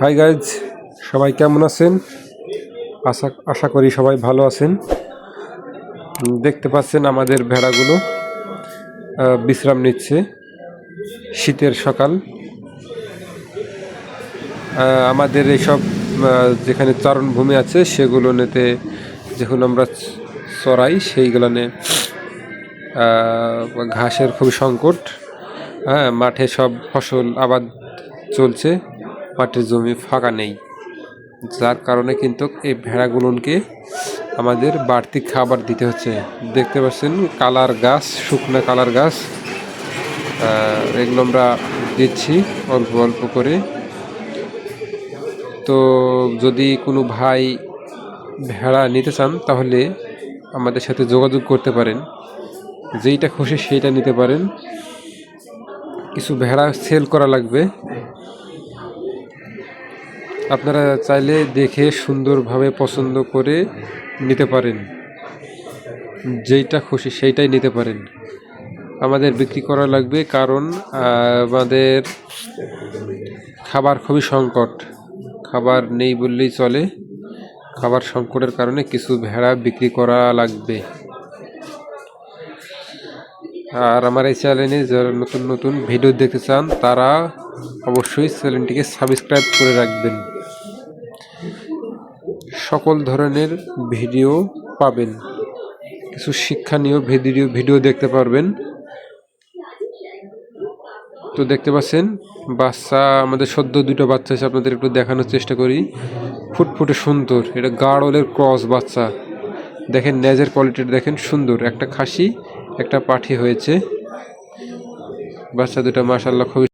Hi guys সবাই কেমন আছেন? আশা আশা করি সবাই ভালো আছেন। দেখতে পাচ্ছেন আমাদের ভেড়াগুলো বিশ্রাম নিচ্ছে শীতের সকাল। আমাদের এইসব যেখানে চারণভূমি আছে সেগুলো নেতে যখন আমরা চড়াই সেইগুলানে ঘাসের খুবই সংকট। হ্যাঁ মাঠে সব ফসল আবাদ চলছে মাঠের জমি ফাঁকা নেই। যার কারণে কিন্তু এই ভেড়াগুলোকে আমাদের বাড়তি খাবার দিতে হচ্ছে। দেখতে পাচ্ছেন কালার গাছ, শুকনা কালার গাছ। এগুলো আমরা দিচ্ছি অল্প অল্প করে। তো যদি কোনো ভাই ভেড়া নিতে চান, তাহলে আমাদের সাথে যোগাযোগ করতে পারেন। যেইটা খুশি সেইটা নিতে পারেন। কিছু ভেড়া সেল করা লাগবে। আপনারা চাইলে দেখে সুন্দরভাবে পছন্দ করে নিতে পারেন। যেইটা খুশি সেইটাই নিতে পারেন। আমাদের বিক্রি করা লাগবে কারণ, আমাদের খাবার খুবই সংকট। খাবার নেই বললেই চলে। খাবার সংকটের কারণে কিছু ভেড়া বিক্রি করা লাগবে। আর আমার এই চ্যানেলে যারা নতুন নতুন ভিডিও দেখতে চান, তারা অবশ্যই চ্যানেলটিকে সাবস্ক্রাইব করে রাখবেন। সকল ধরনের ভিডিও পাবেন। কিছু শিক্ষণীয় ভিডিও ভিডিও দেখতে পারবেন। তো দেখতে পাচ্ছেন, বাচ্চা, আমাদের সদ্য দুটো বাচ্চা আছে, আপনাদের একটু দেখানোর চেষ্টা করি। ফুটফুটে সুন্দর, এটা গাড়লের ক্রস বাচ্চা। দেখেন নেজের কোয়ালিটিটা দেখেন, সুন্দর। একটা খাসি, একটা পাঠি হয়েছে। বাচ্চা দুটো মাসাল্লাহ খুবই